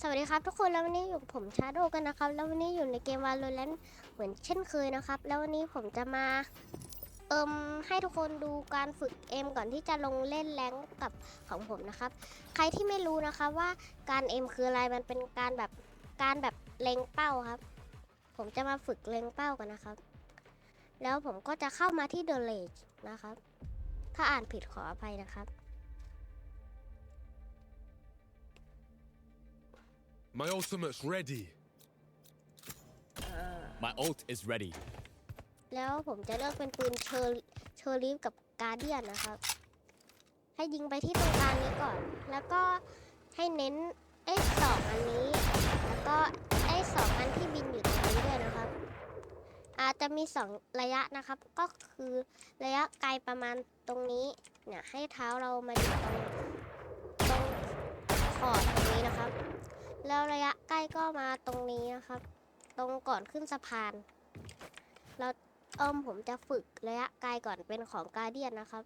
สวัสดีครับทุกคนแล้ววันนี้อยู่กับผมชาโดกันนะครับ แล้ววันนี้อยู่ในเกม Valorant เหมือนเช่นเคยนะครับ แล้ววันนี้ผมจะมาเอิมให้ทุกคนดูการฝึกเอมก่อนที่จะลงเล่นแรงกับของผมนะครับ ใครที่ไม่รู้นะครับว่าการเอมคืออะไรมันเป็นการแบบการแบบเล็งเป้าครับ ผมจะมาฝึกเล็งเป้ากันนะครับ แล้วผมก็จะเข้ามาที่ The Rage นะครับ ถ้าอ่านผิดขออภัยนะครับ My ultimate's ready. My ult is ready. แล้วผมจะเลือกเป็นปืนเชอร์เชอร์ลีฟกับการเดียนนะครับ ให้ยิงไปที่ตรงกลางนี้ก่อน แล้วก็ให้เน้นไอ้สองอันนี้ แล้วก็ไอ้สองอันที่บินอยู่ตรงนี้ด้วยนะครับ อาจจะมีสองระยะนะครับ ก็คือระยะไกลประมาณตรงนี้ เนี่ยให้เท้าเรามาอยู่ตรงตรงขอบตรงนี้นะครับ แล้วระยะใกล้ก็มาตรงนี้นะครับ ตรงก่อนขึ้นสะพาน เราเอิมผมจะฝึกระยะไกลก่อนเป็นของการเดียนนะครับ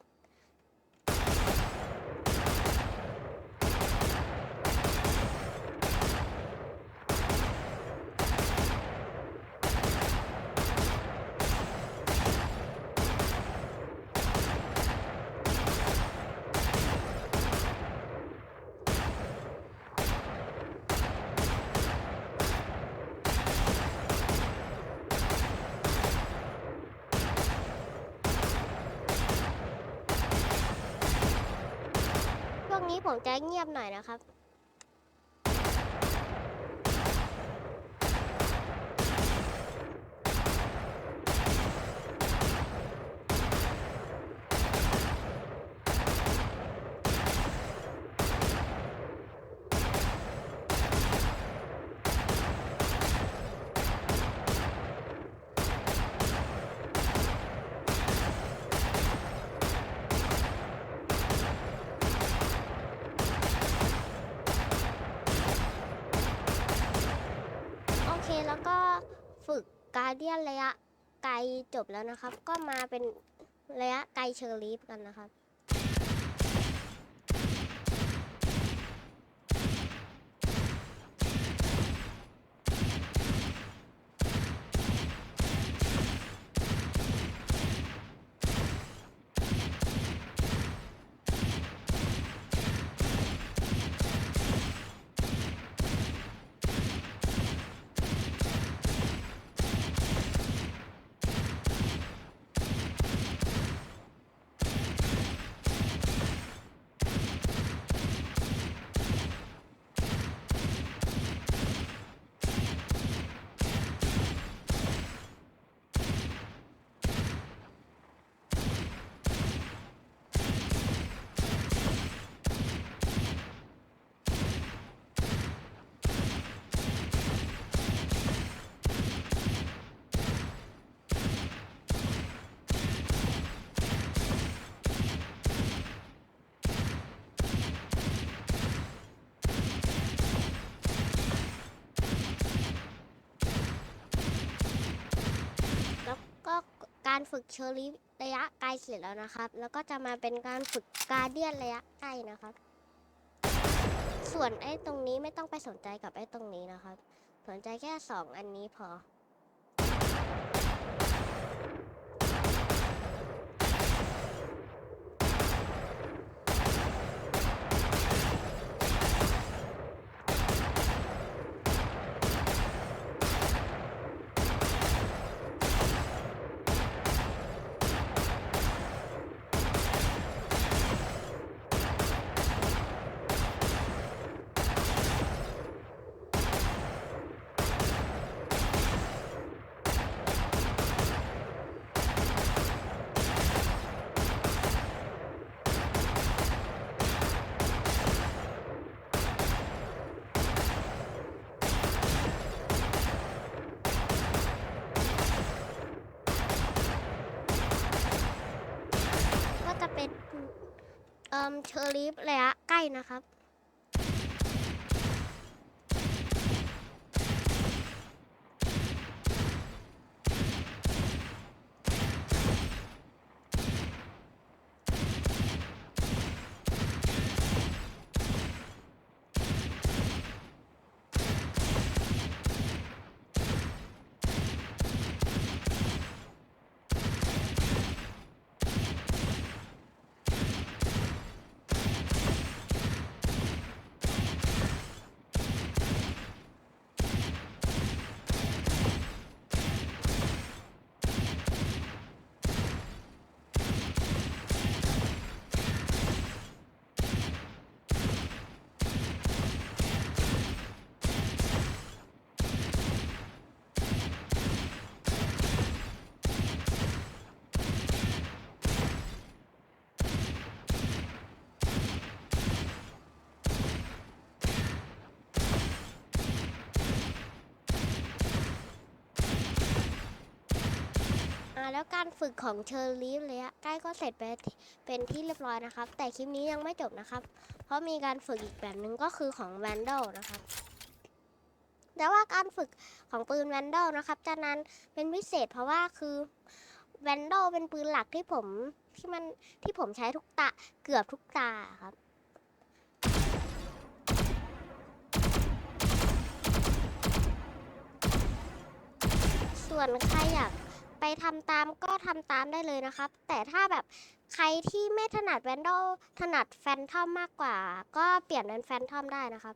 ผมจะเงียบหน่อยนะครับ โอเคแล้วก็ฝึ การเดียนระยะไกลจบแล้วนะครับ ก็มาเป็นระยะไกลเชอร์ลีฟกันนะครับ ฝึกเชอรี่ระยะไกลเสร็จแล้วนะครับ แล้วก็จะมาเป็นการฝึกการเดียนระยะใกล้นะครับ ส่วนไอ้ตรงนี้ไม่ต้องไปสนใจกับไอ้ตรงนี้นะครับ สนใจแค่สองอันนี้พอ จะเป็นเอ่อเชอร์ลีฟระยะใกล้นะครับ แล้วการฝึกของเชอร์ลีฟเลยอะใกล้ก็เสร็จไปเป็นที่เรียบร้อยนะครับ แต่คลิปนี้ยังไม่จบนะครับ เพราะมีการฝึกอีกแบบหนึ่งก็คือของแวนด a ลนะครับแต่ว่าการฝึกของปืนแวนด a ลนะครับจะนั้นเป็นพิเศษเพราะว่าคือแวนด a ลเป็นปืนหลักที่ผมที่มันที่ผมใช้ทุกตาเกือบทุกตาครับส่วนใครอยาก ไปทำตามก็ทำตามได้เลยนะครับ แต่ถ้าแบบใครที่ไม่ถนัดแวนดอลถนัดแฟนทอมมากกว่า ก็เปลี่ยนเป็นแฟนทอมได้นะครับ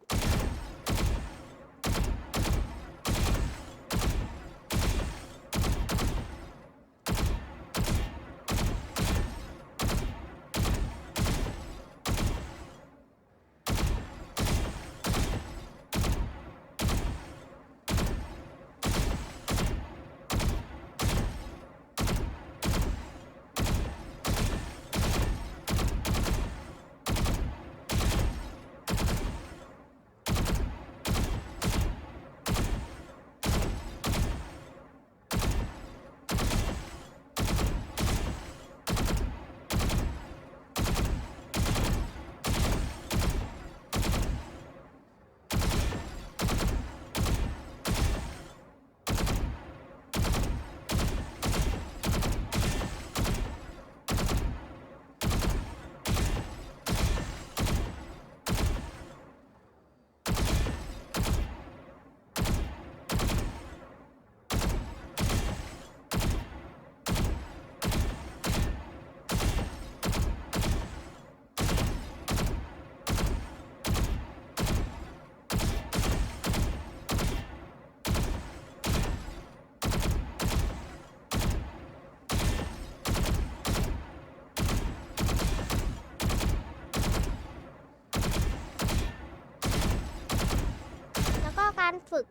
แล้ว การฝึก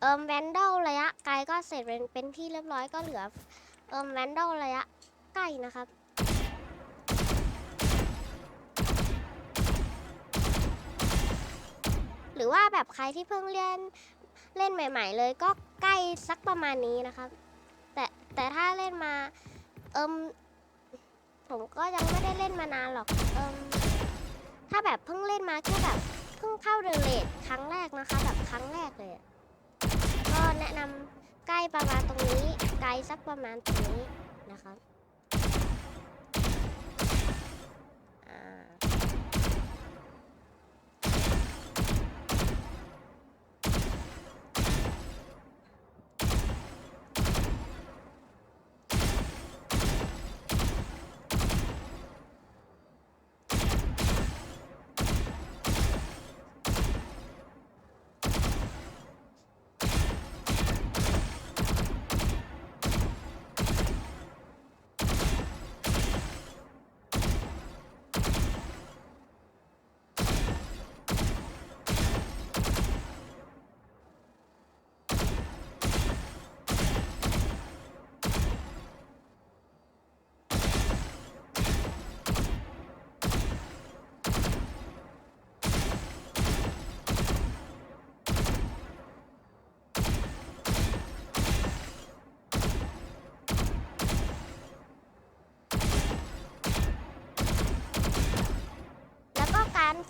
เอิมแวนด a ลระยะไกลก็เสร็จเป็นเป็นที่เรียบร้อยก็เหลือเอิมแวนด a ลระยะใกล้นะครับหรือว่าแบบใครที่เพิ่งเล่นเล่นใหม่ ๆ เลยก็ใกล้สักประมาณนี้นะครับ แต่แต่ถ้าเล่นมาเอิมผมก็ยังไม่ได้เล่นมานานหรอกเอิมถ้าแบบเพิ่งเล่นมาแค่แบบ เข้าเดอะเลดครั้งแรกนะคะแบบครั้งแรกเลย ก็แนะนำใกล้ประมาณตรงนี้ ไกลสักประมาณตรงนี้นะครับ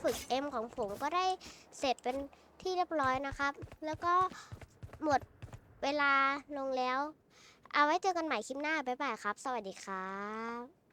ฝึก M ของผมก็ได้เสร็จเป็นที่เรียบร้อยนะครับ แล้วก็หมดเวลาลงแล้ว เอาไว้เจอกันใหม่คลิปหน้า บ๊ายบายครับ สวัสดีครับ